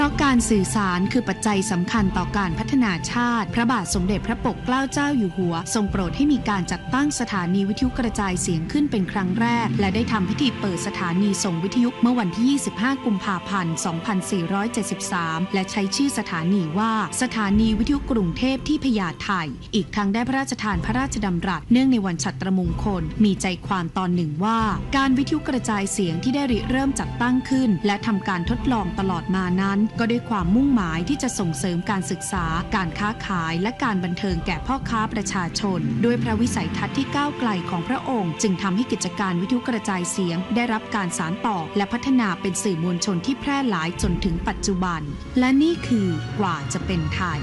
ราะการสื่อสารคือปัจจัยสำคัญต่อการพัฒนาชาติ พระบาทสมเด็จพระปกเกล้าเจ้าอยู่หัว ทรงโปรดให้มีการจัดตั้งสถานีวิทยุกระจายเสียงขึ้นเป็นครั้งแรก และได้ทำพิธีเปิดสถานีส่งวิทยุเมื่อวันที่ 25 กุมภาพันธ์ 2473 และใช้ชื่อสถานีว่าสถานีวิทยุกรุงเทพที่พญาไทอีกทั้งได้พระราชทานพระราชดำรัส เนื่องในวันฉัตรมงคล มีใจความตอนหนึ่งว่า การวิทยุกระจายเสียงที่ได้ริเริ่มจัดตั้งขึ้น และทำการทดลองตลอดมานั้นก็ด้วยความมุ่งหมายที่จะส่งเสริมการศึกษา การค้าขาย และการบันเทิงแก่พ่อค้าประชาชน ด้วยพระวิสัยทัศน์ที่ก้าวไกลของพระองค์ จึงทำให้กิจการวิทยุกระจายเสียง ได้รับการสานต่อ และพัฒนาเป็นสื่อมวลชนที่แพร่หลายจนถึงปัจจุบัน และนี่คือกว่าจะเป็นไทย